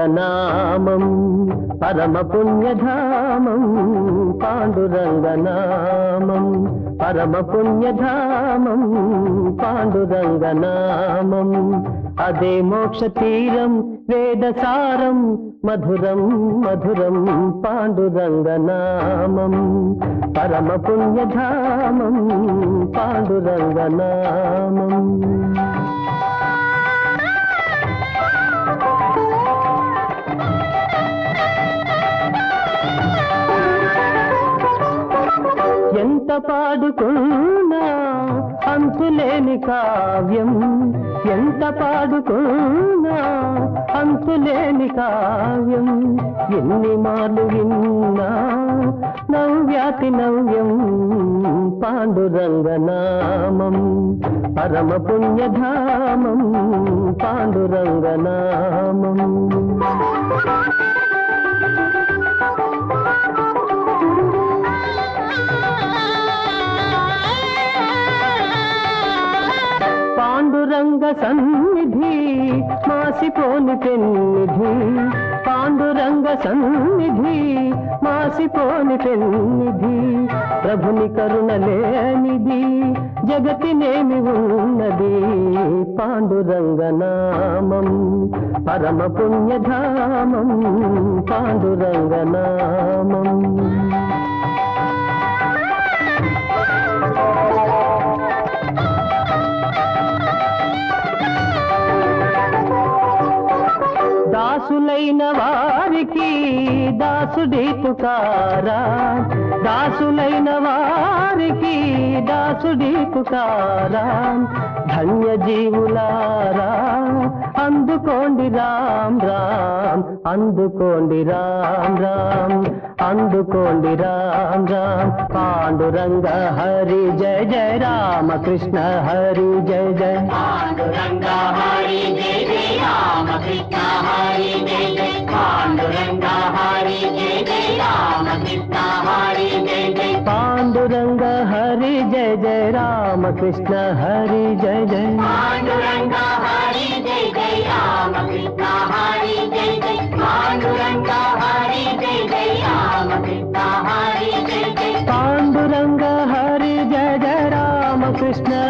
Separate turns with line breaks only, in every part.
పాండురంగనామం పరమ పుణ్యధామం పాండురంగనామం పరమ పుణ్యధామం పాండురంగనామం. అదే మోక్ష తీరం వేదసారం మధురం మధురం పాండురంగనామం. పరమ పుణ్యధామం పాండురంగనామం. ఎంత పాడుకున్నా అంతులేని కావ్యం. ఎంత పాడుకున్నా అంతులేని కావ్యం. ఎన్ని మార్లు విన్నా నవ్యాతి నవ్యం పాండురంగనామం. పరమ పుణ్యధామం పాండురంగనామం. సన్నిధి మాసిపోని పెన్నిధి పాండురంగ సన్నిధి మాసిపోని పెన్నిధి ప్రభుని కరుణ లేనిది జగతినేమి ఉన్నది పాండురంగనామం పరమ పుణ్యధామం పాండురంగనామం దాసులైన వారికి దాసుడి పుకారా దాసులైన వారికి దాసుడి పుకారా ధన్య జీవులారా అందుకోండి రామ్ రామ్ అందుకోండి రామ్ రామ్.
ಅಂದುಕೊಂಡಿರ ರಾಮ ರಾಮ ಪಾಂಡುರಂಗ ಹರಿ ಜಯ ಜಯ ರಾಮ ಕೃಷ್ಣ ಹರಿ ಜಯ ಜಯ ಪಾಂಡುರಂಗ ಹರಿ ಜಯ ಜಯ ರಾಮ ಕೃಷ್ಣ ಹರಿ ಜಯ ಜಯ ಪಾಂಡುರಂಗ ಹರಿ ಜಯ ಜಯ ರಾಮ ಕೃಷ್ಣ ಹರಿ ಜಯ ಜಯ ಪಾಂಡುರಂಗ ಹರಿ ಜಯ ಜಯ ರಾಮ ಕೃಷ್ಣ ಹರಿ ಜಯ ಜಯ ಪಾಂಡುರಂಗ ಹರಿ ಜಯ ಜಯ ರಾಮ ಕೃಷ್ಣ ಹರಿ ಜಯ ಜಯ ಪಾಂಡುರಂಗ ಹರಿ ಜಯ ಜಯ Krishna.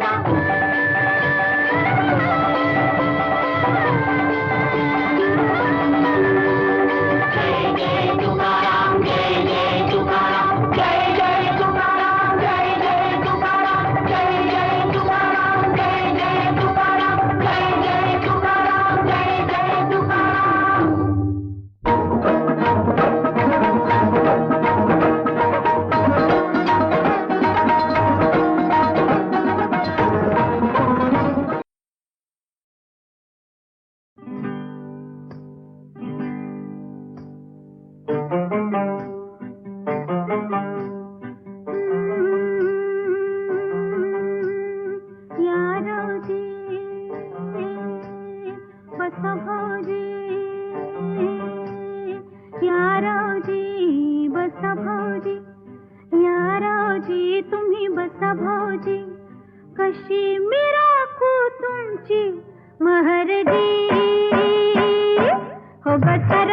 ಹೋಗೋ ಥರ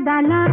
दाला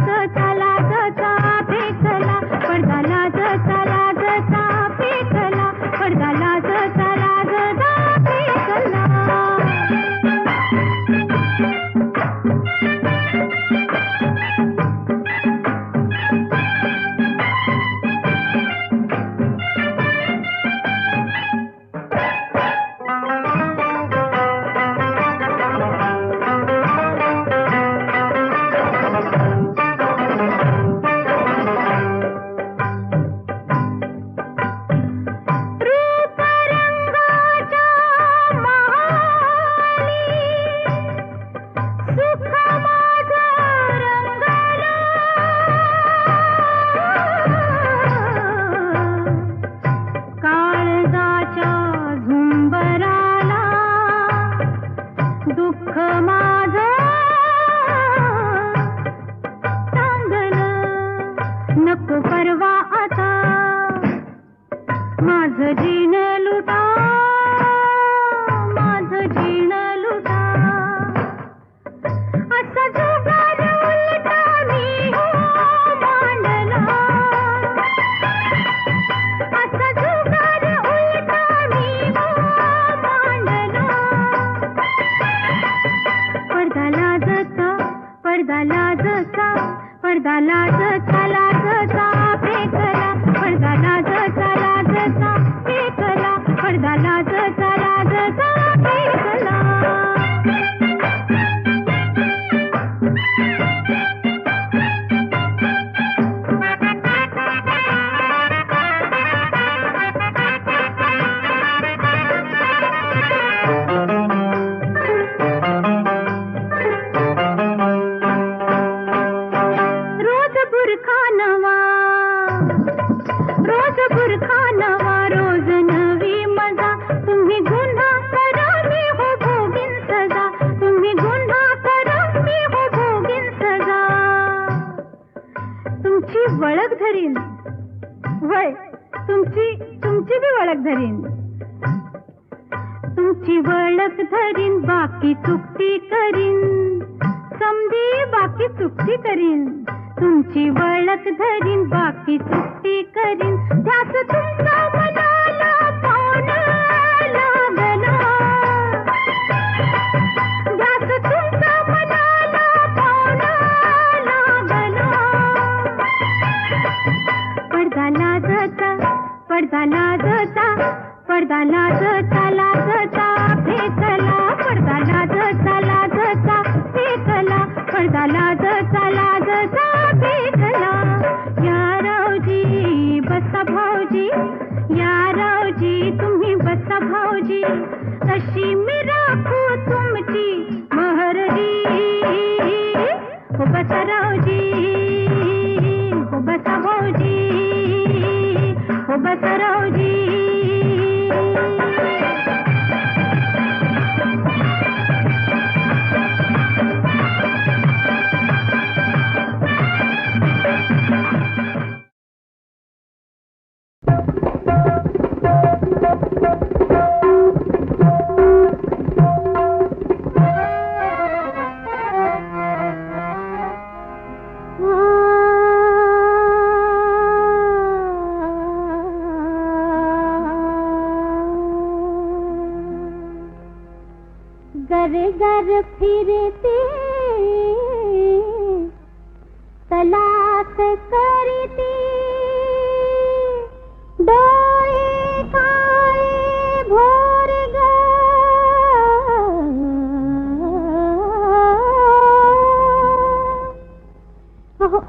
हर दला चुकती करीन. तुमची वळख धरीन बाकी चुकती करीन. ध्यास तुमचा मनाला पडदा लाजता पडदा लाजता लाजता फेकला लाज जी, बस भौजी। यारो जी, तुम्हें बस भौजी। कशी में तुम हो बस जी हो बस भौजी। बस
जी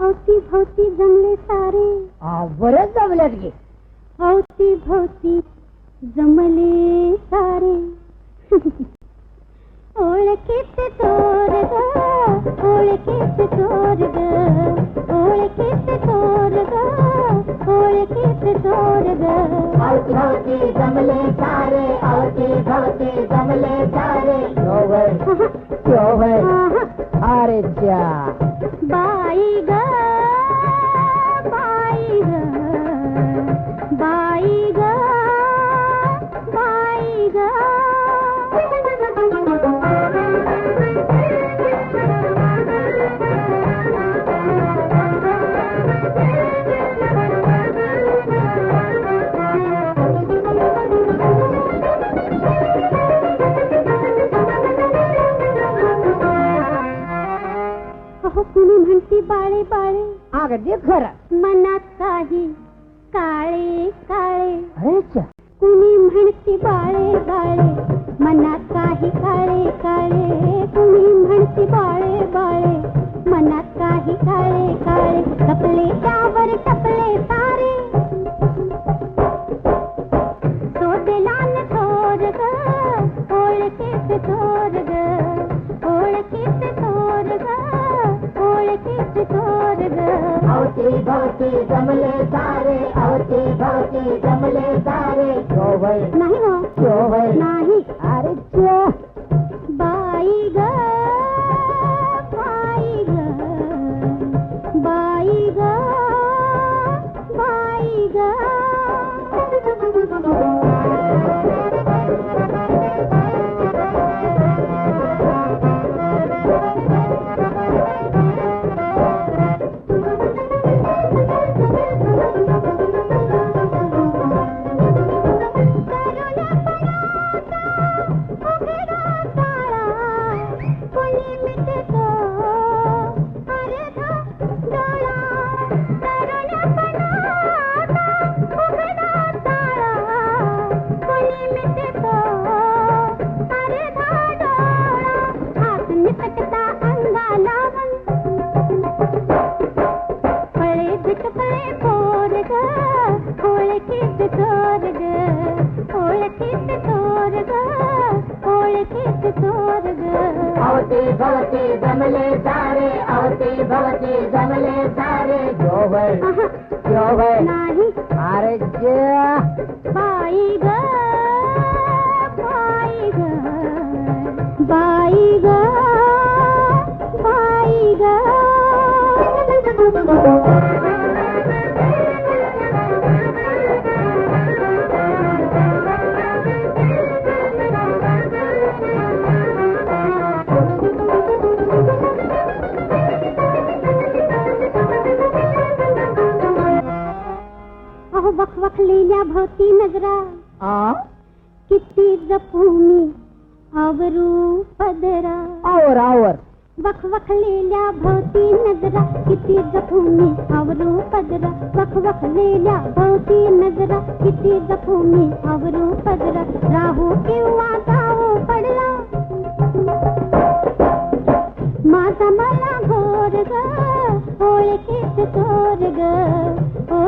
अवती भोवती जमले सारे.
बरंच जमल्यात गे.
अवती भोवती जमले सारे. ओळखीत चोर ग ओळखीत चोर ग ओळखीत चोर ग. ओळखीत चोर ग
अवती भवती जमले सारे भवती जमले सारे। क्यों अरे च्या
बाई ग
अगदी घर
मनात ग ओळखीत चोर ग ओळखीत चोर ग ओळखीत चोर ग
अवती भवती जमले सारे अवती भवती जमले सारे शोभर
आहा,
शोभर
नाही।
अरे च्या
बाई ग बाई ग बाई ग बाई ग। वखवखलेल्या भोवती नजरा
आ?
किती जपूमी आवरू पदरा
आवर आवर।
वखवखलेल्या भोवती नजरा। किती जपूमी आवरू पदरा वखवखलेल्या भोवती नजरा। किती जपूमी आवरू पदरा राहू किंवा जाऊ पडला? माझा मला घोर ग ओळखीत चोर ग?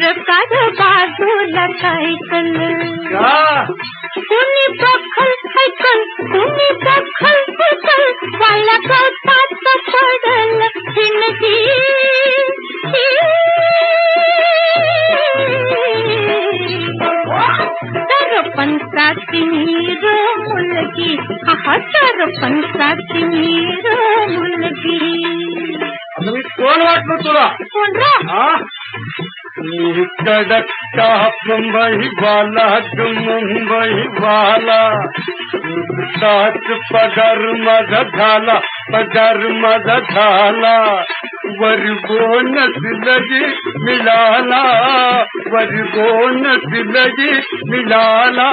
अरे
काढ बाजूला सायकल
क्या
कुणी दखल ऐकल कुणी दखल ऐकल वाला गवतात पडल जिंदगी सरपंचाची मीर मुलगी हा सरपंचाची मीर मुलगी
आता मी कोण वाटलो तुला
कोण रा
हा मी कडक्का मुंबई वाला मुंबई वाला। सात पगार माझा झाला पगार माझा झाला। वर बोनस लगी मिळाला वर बोनस लगी मिळाला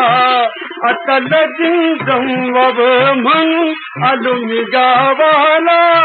आता लगीन जमव म्हणून आलो मी गावाला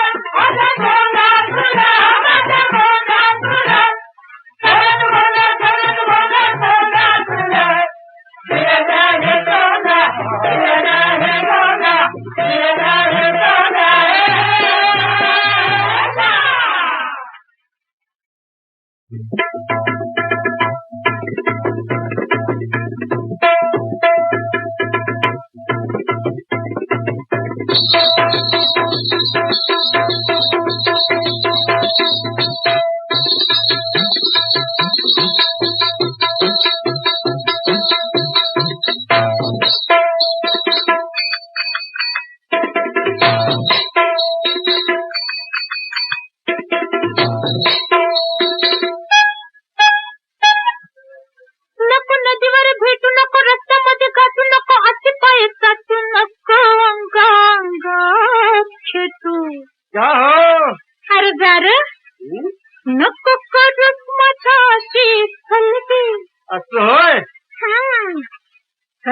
Thank
you.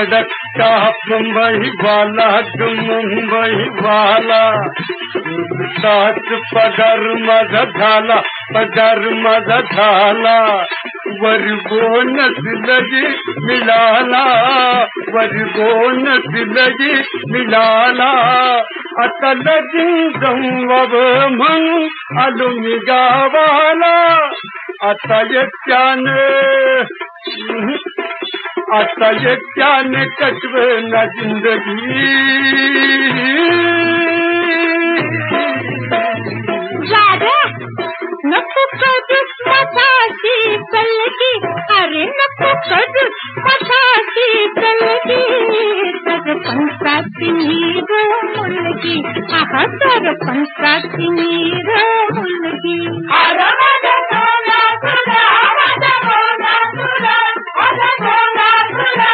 मी मुंबई वाला ग मुंबई वाला नुकताच पगार माझा झाला पगार माझा झाला वर बोनस लगे मिळाला वर बोनस लगे मिळाला आता लगीन जमवाव म्हणून आलो मी गावाला आता ये ज्ञान कटवे न जिंदगी
पचासी चलगी अरे न पकड़ पचासी चलगी तर पंचाती नीर मुलगी आहा तर पंचाती नीर मुलगी अरे
मजा सोना सुना मजा सोना सुना मजा सोना Yeah.